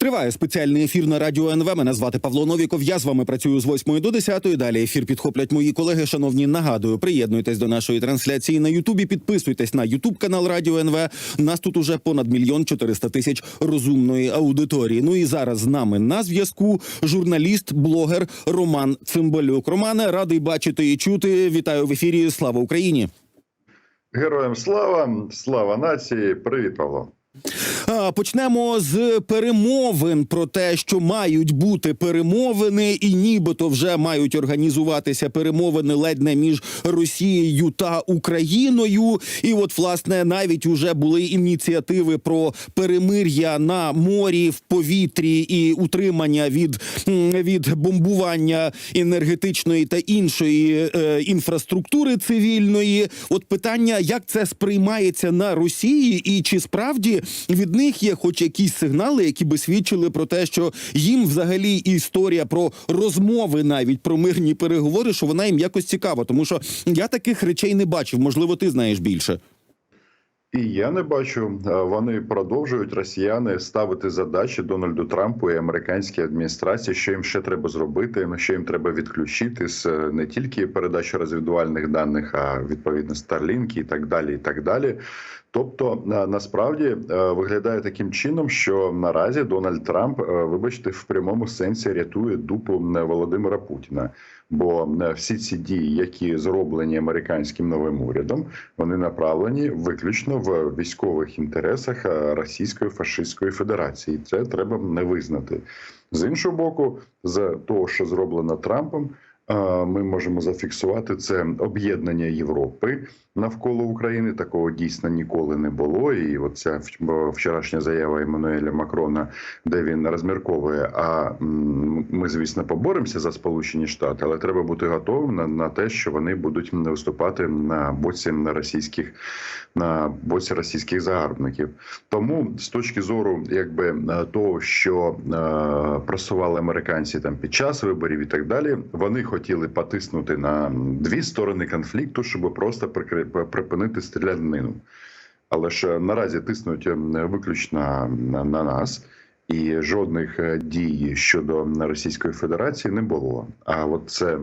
Триває спеціальний ефір на радіо НВ. Мене звати Павло Новіков. Я з вами працюю з 8 до 10. Далі ефір підхоплять мої колеги. Шановні, нагадую, приєднуйтесь до нашої трансляції на Ютубі. Підписуйтесь на Ютуб канал Радіо НВ. Нас тут уже понад мільйон 400 тисяч розумної аудиторії. Ну і зараз з нами на зв'язку журналіст, блогер Роман Цимбалюк. Романе, радий бачити і чути. Вітаю в ефірі. Слава Україні! Героям слава, слава нації. Привіт, Павло. Почнемо з перемовин про те, що мають бути перемовини, і нібито вже мають організуватися перемовини ледь не між Росією та Україною. І от власне навіть уже були ініціативи про перемир'я на морі, в повітрі і утримання від, від бомбування енергетичної та іншої е, інфраструктури цивільної. От питання, як це сприймається на Росії, і чи справді від них є хоч якісь сигнали, які би свідчили про те, що їм взагалі історія про розмови, навіть про мирні переговори, що вона їм якось цікава, тому що я таких речей не бачив. Можливо, ти знаєш більше. І я не бачу. Е, Вони продовжують росіяни ставити задачі Дональду Трампу і американській адміністрації, що їм ще треба зробити, що їм треба відключити з е, не тільки передачі розвідувальних даних, а відповідно Старлінки і так далі. і так далі. Тобто насправді е, виглядає таким чином, що наразі Дональд Трамп, вибачте, в прямому сенсі рятує дупу Володимира Путіна. Бо е, всі ці дії, які зроблені американським новим урядом, вони направлені виключно в військових інтересах е, Російської фашистської Федерації. Це треба не визнати. З іншого боку, з того, що зроблено Трампом, е, ми можемо зафіксувати це об'єднання Європи навколо України. Такого дійсно ніколи не було. І оця вчорашня заява Еммануеля Макрона, де він розмірковує. А ми, звісно, поборемося за Сполучені Штати, але треба бути готовим на, на те, що вони будуть виступати на боці на російських на боці російських загарбників. Тому з точки зору, якби е, того, що е, просували американці там під час виборів і так далі, вони хотіли потиснути на дві сторони конфлікту, щоб просто прикри- припинити стрілянину. Але ж наразі тиснуть е, виключно на, на нас. І жодних е, дій щодо Російської Федерації не було. А от це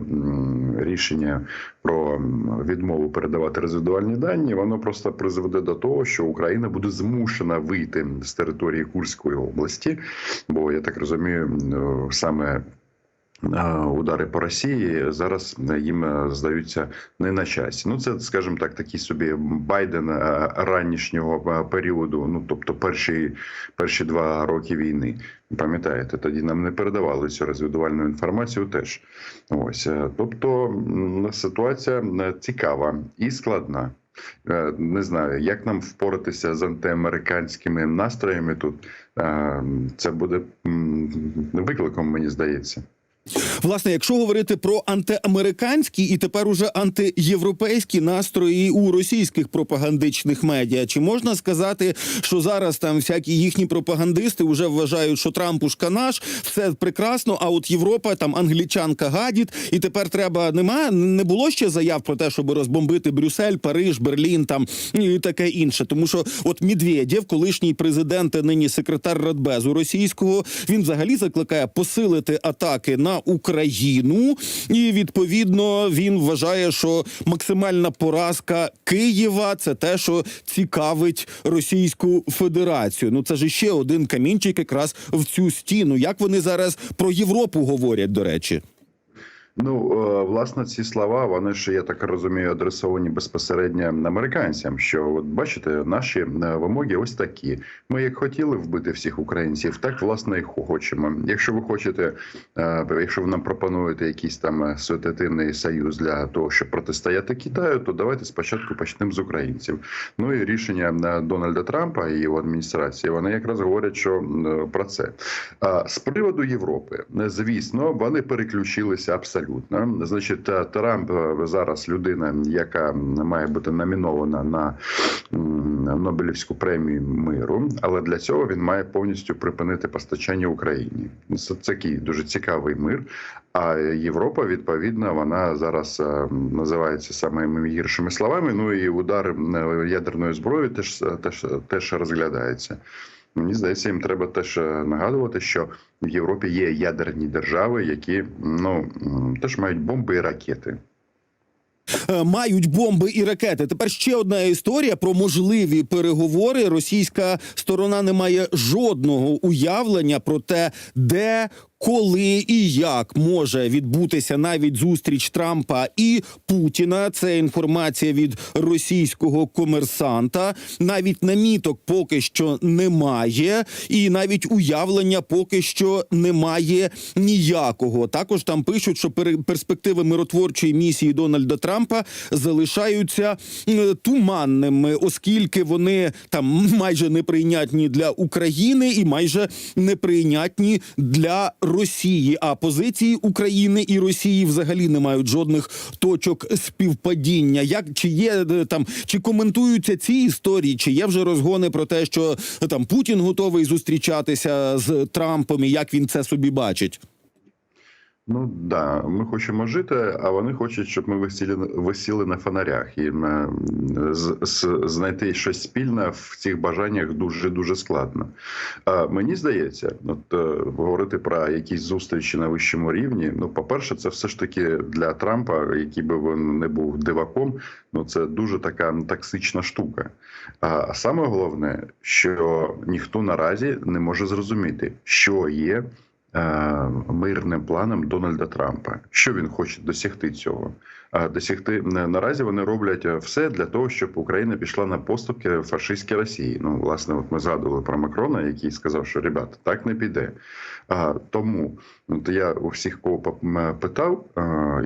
рішення про відмову передавати розвідувальні дані, воно просто призведе до того, що Україна буде змушена вийти з території Курської області. Бо я так розумію, саме е, удари по Росії зараз їм е, здаються не на часі. Ну це, скажімо так, такий собі Байден е, ранішнього е, періоду. Ну тобто, перші перші два роки війни. Пам'ятаєте, тоді нам не передавали цю розвідувальну інформацію. Теж ось е, тобто ситуація е, цікава і складна. Е, Не знаю, як нам впоратися з антиамериканськими настроями тут. Е, Це буде викликом, мені здається. Власне, якщо говорити про антиамериканські і тепер уже антиєвропейські настрої у російських пропагандичних медіа, чи можна сказати, що зараз там всякі їхні пропагандисти вже вважають, що Трамп ушканаш, все прекрасно, а от Європа там англічанка гадіт, і тепер треба нема не було ще заяв про те, щоб розбомбити Брюссель, Париж, Берлін там і таке інше. Тому що от Медведєв, колишній президент, нині секретар Радбезу російського, він взагалі закликає посилити атаки на Україну, і відповідно він вважає, що максимальна поразка Києва це те, що цікавить Російську Федерацію. Ну це ж ще один камінчик якраз в цю стіну. Як вони зараз про Європу говорять, до речі? Ну е, власне, ці слова вони ж я так розумію, адресовані безпосередньо американцям. Що от бачите, наші е, вимоги ось такі. Ми як хотіли вбити всіх українців, так власне і хочемо. Якщо ви хочете, е, якщо ви нам пропонуєте якийсь там е, союз для того, щоб протистояти Китаю, то давайте спочатку почнемо з українців. Ну і рішення Дональда Трампа і його адміністрації вони якраз говорять, що про це з приводу Європи, звісно, вони переключилися абсолютно. Значить, е, Трамп е, зараз людина, яка має бути номінована на Нобелівську премію миру, але для цього він має повністю припинити постачання Україні. Це такий дуже цікавий мир. А Європа відповідно вона зараз е, називається самими гіршими словами. Ну і удар ядерною зброєю теж теж теж розглядається. Мені здається, їм треба теж е, нагадувати, що в Європі є ядерні держави, які ну теж мають бомби і ракети. Е, мають бомби і ракети. Тепер ще одна історія про можливі переговори. Російська сторона не має жодного уявлення про те, де. Коли і як може відбутися навіть зустріч Трампа і Путіна? Це інформація від російського комерсанта. Навіть наміток поки що немає, і навіть уявлення поки що немає ніякого. Також там пишуть, що перспективи миротворчої місії Дональда Трампа залишаються туманними, оскільки вони там майже неприйнятні для України і майже неприйнятні для Росії. А позиції України і Росії взагалі не мають жодних точок співпадіння. Як чи є е, там, чи коментуються ці історії, чи є вже розгони про те, що е, там Путін готовий зустрічатися з Трампом, і як він це собі бачить? Ну да, ми хочемо жити, а вони хочуть, щоб ми висіли висіли на фонарях. І е, з, з, знайти щось спільне в цих бажаннях дуже дуже складно. А мені здається, от е, говорити про якісь зустрічі на вищому рівні. Ну, по-перше, це все ж таки для Трампа, який би він не був диваком. Ну це дуже така токсична штука. А саме головне, що ніхто наразі не може зрозуміти, що є мирним планом Дональда Трампа. Що він хоче досягти цього? Досягти наразі вони роблять е, все для того, щоб Україна пішла на поступки фашистській Росії. Ну, власне, от ми згадували про Макрона, який сказав, що ребята, так не піде. Тому от я у всіх, кого питав,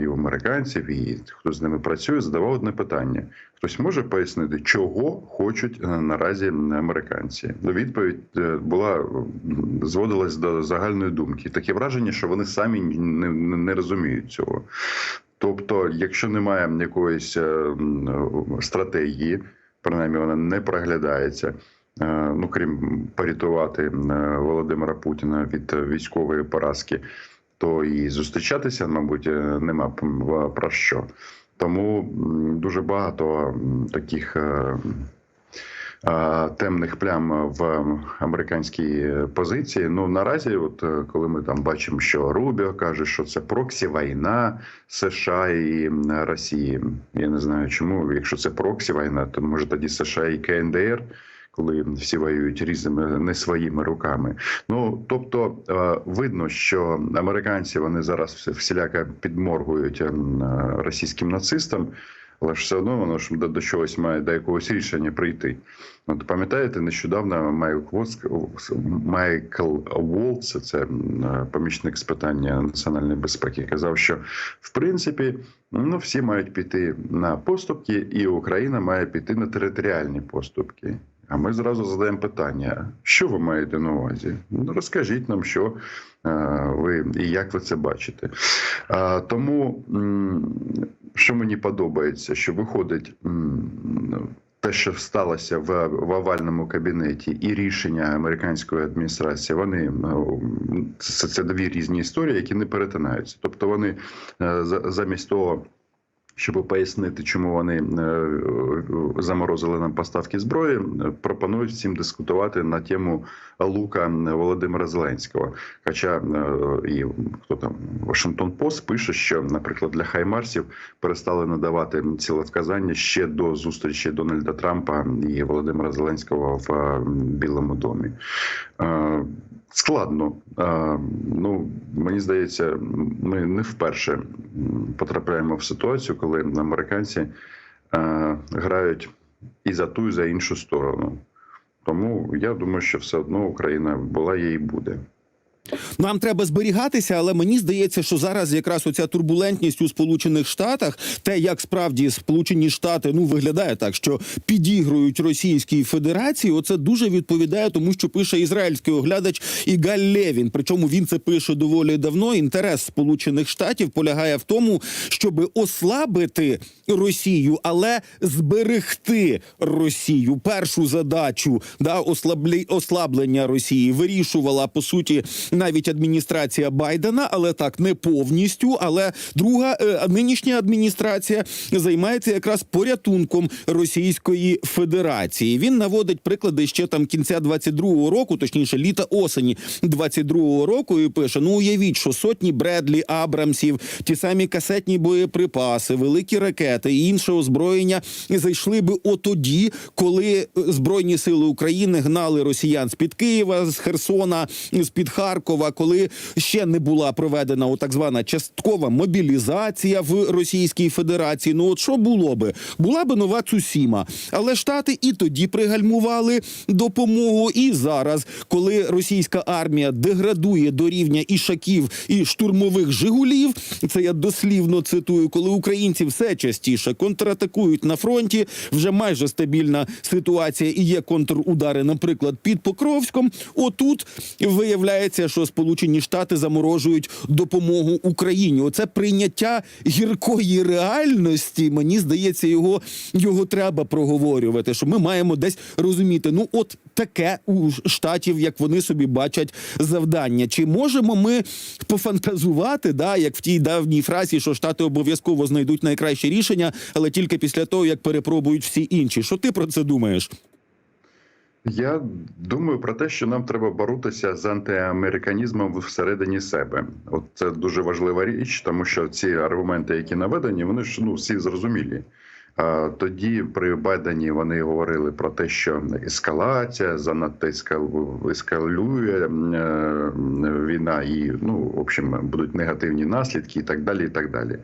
і у американців, і хто з ними працює, задавав одне питання: хтось може пояснити, чого хочуть е, наразі американці? Ну, Відповідь е, була зводилась до загальної думки. Таке враження, що вони самі не, не, не розуміють цього. Тобто, якщо немає якоїсь е, стратегії, принаймні вона не проглядається. Е, Ну, крім порятувати е, Володимира Путіна від військової поразки, то і зустрічатися, мабуть, е, нема про що. Тому дуже багато таких темних плям в американській позиції. Ну наразі, от коли ми там бачимо, що Рубіо каже, що це проксі війна США і Росії. Я не знаю, чому. Якщо це проксі війна, то може тоді США і КНДР. Коли всі воюють різними не своїми руками, ну тобто е, видно, що американці вони зараз всіляко підморгують ем, е, російським нацистам, але ж все одно воно ж до, до чогось має до якогось рішення прийти. От пам'ятаєте, нещодавно Майкл Волц, це е, помічник з питання національної безпеки, казав, що в принципі ну всі мають піти на поступки, і Україна має піти на територіальні поступки. А ми зразу задаємо питання: що ви маєте на увазі? Ну розкажіть нам, що е, ви і як ви це бачите. Тому що мені подобається, що виходить. те, що сталося в, в овальному кабінеті, і рішення американської адміністрації, вони ну, це, це дві різні історії, які не перетинаються. Тобто вони е, замість того. Щоб пояснити, чому вони е, заморозили нам поставки зброї, е, пропонують всім дискутувати на тему лука Володимира Зеленського. Хоча е, і хто там Вашингтон Пост пише, що, наприклад, для Хаймарсів перестали надавати цілевказання ще до зустрічі Дональда Трампа і Володимира Зеленського в е, Білому домі. Е, Складно. Е, Ну мені здається, ми не вперше потрапляємо в ситуацію, коли американці е, грають і за ту, і за іншу сторону. Тому я думаю, що все одно Україна була є і буде. Нам треба зберігатися, але мені здається, що зараз якраз оця турбулентність у Сполучених Штатах, те, як справді Сполучені Штати ну виглядає так, що підігрують Російській Федерації, оце дуже відповідає тому, що пише ізраїльський оглядач Ігаль Левін. Причому він це пише доволі давно. Інтерес Сполучених Штатів полягає в тому, щоб ослабити Росію, але зберегти Росію. Першу задачу да ослаблення Росії вирішувала по суті навіть адміністрація Байдена, але так не повністю. Але друга е, нинішня адміністрація займається якраз порятунком Російської Федерації. Він наводить приклади ще там кінця 22-го року, точніше літа осені 22-го року, і пише: ну уявіть, що сотні Бредлі, Абрамсів, ті самі касетні боєприпаси, великі ракети і інше озброєння зайшли би отоді, коли збройні сили України гнали росіян з під Києва, з Херсона, з під Харкова, коли ще не була проведена о, так звана часткова мобілізація в Російській Федерації. Ну от що було би? Була би нова Цусіма, але штати і тоді пригальмували допомогу, і зараз, коли російська армія деградує до рівня ішаків і штурмових жигулів, це я дослівно цитую, коли українці все частіше контратакують на фронті, вже майже стабільна ситуація і є контрудари, наприклад, під Покровськом. Отут виявляється, що Сполучені Штати заморожують допомогу Україні. Оце прийняття гіркої реальності. Мені здається, його, його треба проговорювати. Що ми маємо десь розуміти, ну от таке у штатів, як вони собі бачать завдання. Чи можемо ми пофантазувати, да, як в тій давній фразі, що штати обов'язково знайдуть найкраще рішення, але тільки після того, як перепробують всі інші. Що ти про це думаєш? Я думаю про те, що нам треба боротися з антиамериканізмом всередині себе. От це дуже важлива річ, тому що ці аргументи, які наведені, вони ж ну всі зрозумілі. Тоді при Байдені вони говорили про те, що ескалація занадто ескалює е, війна, і ну в общем будуть негативні наслідки, і так далі. І так далі.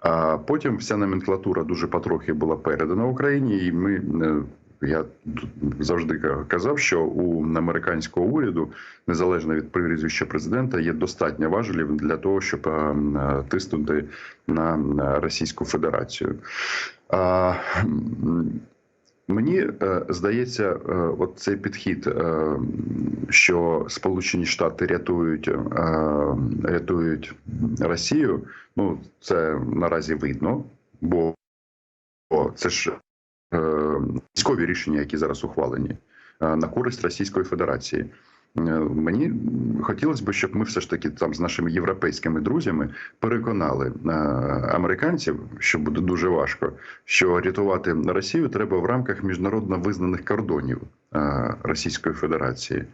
А потім вся номенклатура дуже потрохи була передана Україні, і ми. Я завжди казав, що у американського уряду, незалежно від прізвища президента, є достатньо важелів для того, щоб тиснути на Російську Федерацію. Мені е, здається, е, от цей підхід, е, що Сполучені Штати рятують, рятують Росію. Ну це наразі видно, бо це ж військові рішення, які зараз ухвалені е, на користь Російської Федерації. Е, Мені хотілося б, щоб ми все ж таки там з нашими європейськими друзями переконали е, американців, що буде дуже важко, що рятувати Росію треба в рамках міжнародно визнаних кордонів е, Російської Федерації.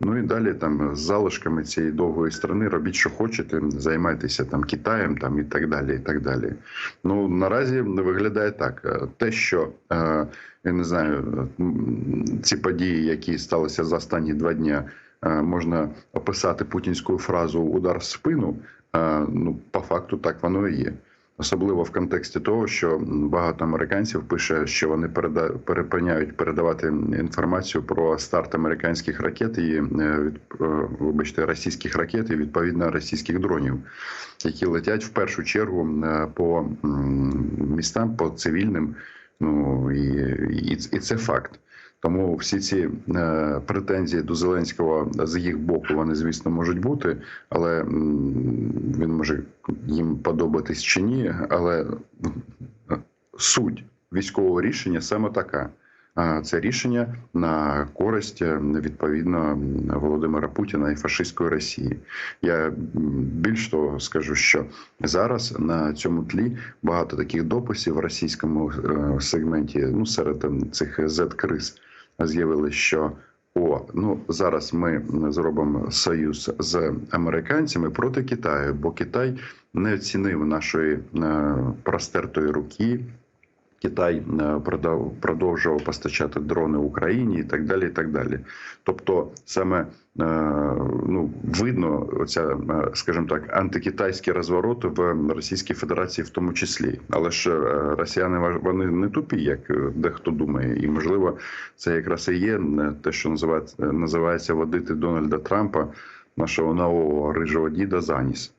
Ну і далі там з залишками цієї довгої страни робіть, що хочете, займайтеся там Китаєм, там і так далі. І так далі. Ну наразі виглядає так: Е, те, що е, я не знаю, ці події, які сталися за останні два дня, е, можна описати путінською фразу удар в спину. Ну, по факту, так воно і є. Особливо в контексті того, що багато американців пише, що вони переда... перепиняють передавати інформацію про старт американських ракет і е, від е, вибачте російських ракет і відповідно російських дронів, які летять в першу чергу е, по містам, по цивільним. Ну і, і, і це факт. Тому всі ці е, претензії до Зеленського з їх боку вони, звісно, можуть бути, але він може їм подобатись чи ні. Але е, суть військового рішення саме така. Це рішення на користь е, відповідно Володимира Путіна і фашистської Росії. Я більш того скажу, що зараз на цьому тлі багато таких дописів в російському сегменті, ну серед там, цих Z-криз з'явилось, що о, ну зараз ми зробимо союз з американцями проти Китаю, бо Китай не оцінив нашої е, простертої руки. Китай е, продовжував постачати дрони Україні і так далі. і так далі. Тобто, саме е, ну видно, оця, е, скажімо так, антикитайські розвороти в Російській Федерації, в тому числі. Але ж росіяни вони не тупі, як дехто думає, і можливо, це якраз і є те, що називається, називається водити Дональда Трампа, нашого нового рижого діда за ніс.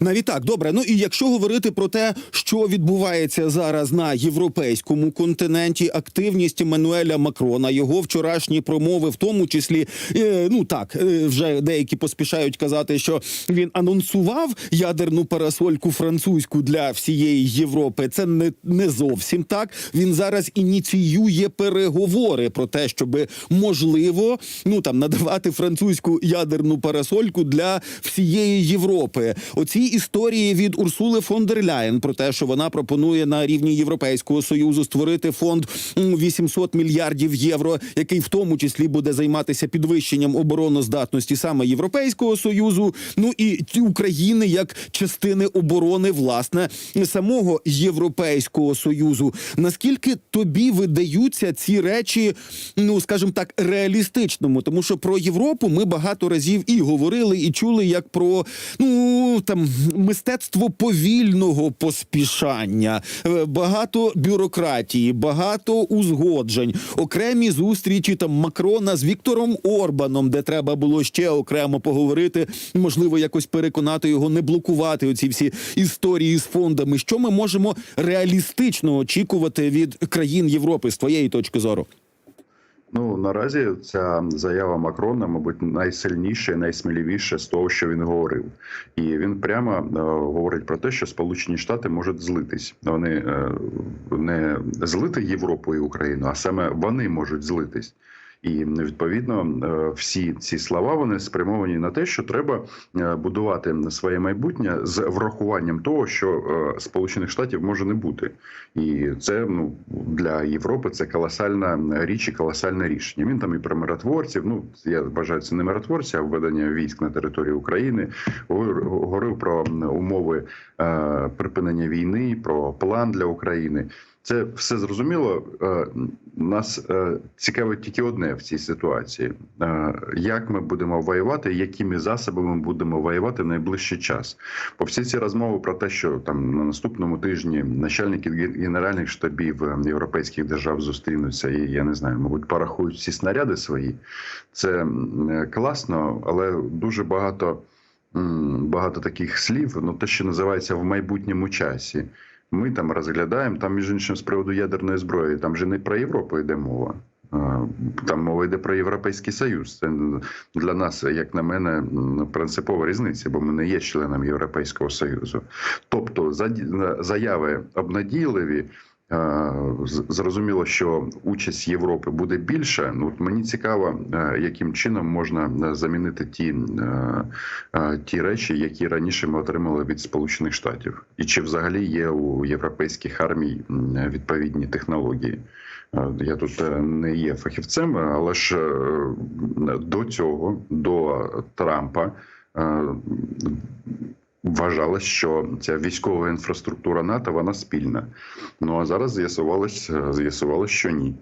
Навіть так, добре. Ну і якщо говорити про те, що відбувається зараз на європейському континенті, активність Еммануеля Макрона, його вчорашні промови, в тому числі, е, ну так, е, вже деякі поспішають казати, що він анонсував ядерну парасольку французьку для всієї Європи. Це не, не зовсім так. Він зараз ініціює переговори про те, щоб можливо ну там надавати французьку ядерну парасольку для всієї Європи. Оці історії від Урсули фон дер Ляєн про те, що вона пропонує на рівні Європейського союзу створити фонд м, 800 мільярдів євро, який в тому числі буде займатися підвищенням обороноздатності саме Європейського союзу. Ну і України як частини оборони власне самого Європейського союзу. Наскільки тобі видаються ці речі, ну скажімо так, реалістичному, тому що про Європу ми багато разів і говорили, і чули як про ну там мистецтво повільного поспішання, е, багато бюрократії, багато узгоджень, окремі зустрічі там Макрона з Віктором Орбаном, де треба було ще окремо поговорити, можливо, якось переконати його не блокувати оці всі історії з фондами. Що ми можемо реалістично очікувати від країн Європи з твоєї точки зору? Ну наразі ця заява Макрона, мабуть, найсильніша і найсміливіша з того, що він говорив, і він прямо е, говорить про те, що Сполучені Штати можуть злитись. Вони е, не злити Європу і Україну, а саме вони можуть злитись. І відповідно е, всі ці слова вони спрямовані на те, що треба е, будувати своє майбутнє з врахуванням того, що е, Сполучених Штатів може не бути, і це ну для Європи це колосальна річ і колосальне рішення. Він там і про миротворців. Ну я вважаю, це не миротворці, а введення військ на територію України. Говор- Говорив про умови припинення війни, про план для України. Це все зрозуміло. Е, Нас е, цікавить тільки одне в цій ситуації: Е, як ми будемо воювати, якими засобами ми будемо воювати в найближчий час. Бо всі ці розмови про те, що там на наступному тижні начальники генеральних штабів європейських держав зустрінуться, і я не знаю, мабуть, порахують всі снаряди свої. Це класно, але дуже багато. Багато таких слів, ну те, що називається в майбутньому часі. Ми там розглядаємо там, між іншим, з приводу ядерної зброї. Там же не про Європу йде мова. Там мова йде про Європейський Союз. Це для нас, як на мене, принципова різниця, бо ми не є членом Європейського Союзу. Тобто, заяви обнадійливі. З- Зрозуміло, що участь Європи буде більша. Ну мені цікаво, е, яким чином можна е, замінити ті, е, е, ті речі, які раніше ми отримали від Сполучених Штатів, і чи взагалі є у європейських армій відповідні технології. Е, Я тут е, не є фахівцем, але ж е, до цього, до Трампа, е, вважалось, що ця військова інфраструктура НАТО вона спільна. Ну а зараз з'ясувалось, е, з'ясувалось, що ні.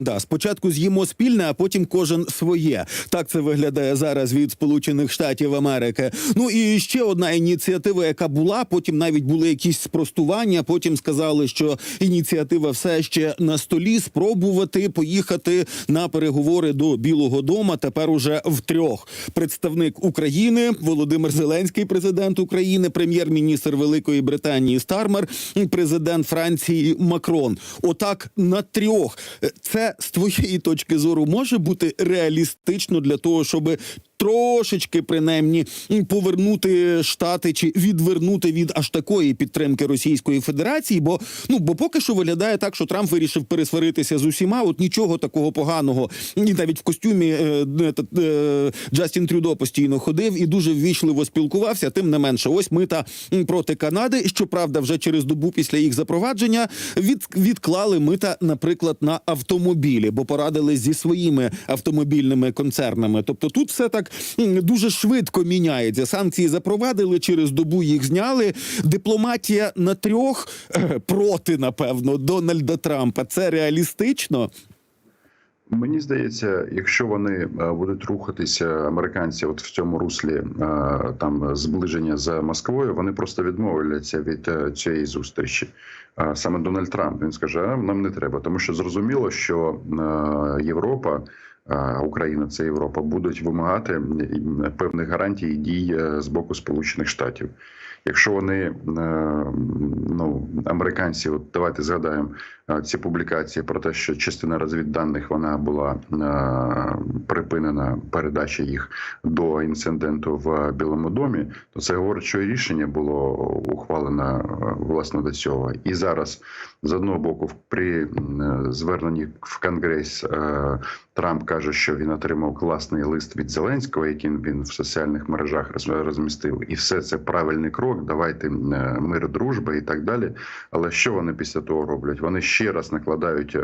Да, спочатку з'їмо спільне, а потім кожен своє. Так це виглядає зараз від Сполучених Штатів Америки. Ну і ще одна ініціатива, яка була. Потім навіть були якісь спростування. Потім сказали, що ініціатива все ще на столі. Спробувати поїхати на переговори до Білого Дома. Тепер уже втрьох. Представник України Володимир Зеленський, президент України, прем'єр-міністр Великої Британії Стармер, президент Франції Макрон. Отак на трьох. Е, Це з твоєї точки зору може бути реалістично для того, щоб трошечки принаймні повернути штати чи відвернути від аж такої підтримки Російської Федерації. Бо ну бо поки що виглядає так, що Трамп вирішив пересваритися з усіма. От нічого такого поганого, і навіть в костюмі е, е, е, Джастін Трюдо постійно ходив і дуже ввічливо спілкувався. Тим не менше, ось мита проти Канади. Щоправда, вже через добу після їх запровадження від, відклали мита, наприклад, на автомобілі, бо порадились зі своїми автомобільними концернами. Тобто тут все так дуже швидко міняється. Санкції запровадили, через добу їх зняли. Дипломатія на трьох е, проти, напевно, Дональда Трампа. Це реалістично. Мені здається, якщо вони е, будуть рухатися американці, от в цьому руслі е, там зближення з Москвою, вони просто відмовляться від цієї зустрічі. Саме Дональд Трамп він скаже: а нам не треба, тому що зрозуміло, що Європа. Україна це Європа, будуть вимагати певних гарантій і дій е, з боку Сполучених Штатів. Якщо вони е, ну американці, от давайте згадаємо ці публікації про те, що частина розвідданих вона була припинена передача їх до інциденту в Білому домі, то це говорить, що рішення було ухвалено власне до цього. І зараз з одного боку, при зверненні в Конгрес Трамп каже, що він отримав класний лист від Зеленського, який він в соціальних мережах роз- розмістив, і все це правильний крок. Давайте мир, дружба і так далі. Але що вони після того роблять? Вони ще раз накладають е,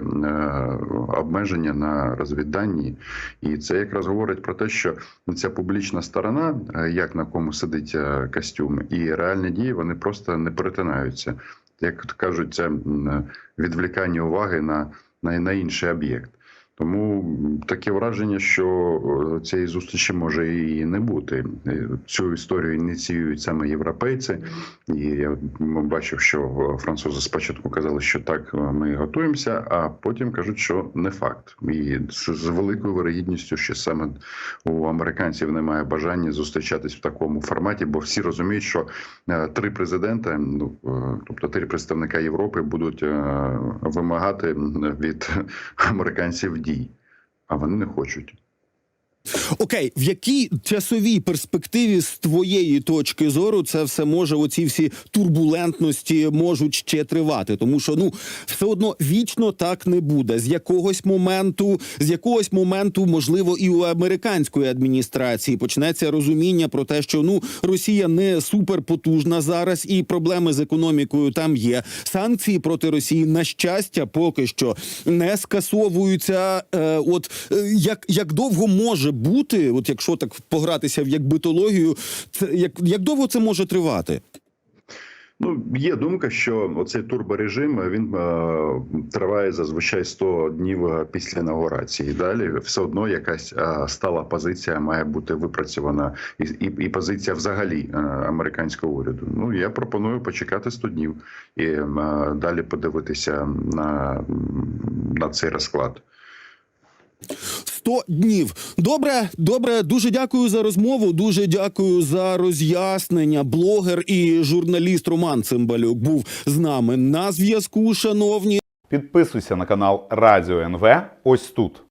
обмеження на розвіддані, і це якраз говорить про те, що ця публічна сторона, е, як на кому сидить е, костюм, і реальні дії вони просто не перетинаються. Як кажуть, це відвлікання уваги на, на, на інший об'єкт. Тому таке враження, що е, цієї зустрічі може і не бути. Е, Цю історію ініціюють саме європейці, і я бачив, що е, французи спочатку казали, що так ми готуємося, а потім кажуть, що не факт. І з великою вирогідністю, що саме у американців немає бажання зустрічатись в такому форматі, бо всі розуміють, що три президента, ну тобто три представника Європи, будуть вимагати від американців дій, а вони не хочуть. Окей, в якій часовій перспективі з твоєї точки зору це все може, оці всі турбулентності можуть ще тривати? Тому що ну все одно вічно так не буде. З якогось моменту, з якогось моменту, можливо, і у американської адміністрації почнеться розуміння про те, що ну Росія не суперпотужна зараз, і проблеми з економікою там є. Санкції проти Росії на щастя поки що не скасовуються. Е, от е, як, як довго може бути, от якщо так погратися в як битологію, це як, як довго це може тривати? Ну, є думка, що оцей турборежим він е, триває зазвичай 100 днів е, після інаугурації. Далі все одно якась е, стала позиція має бути випрацьована, і, і, і позиція взагалі е, американського уряду. Ну я пропоную почекати 100 днів і е, далі подивитися на, на цей розклад. 100 днів. Добре, добре. Дуже дякую за розмову. Дуже дякую за роз'яснення. Блогер і журналіст Роман Цимбалюк був з нами на зв'язку. Шановні. Підписуйся на канал Радіо НВ ось тут.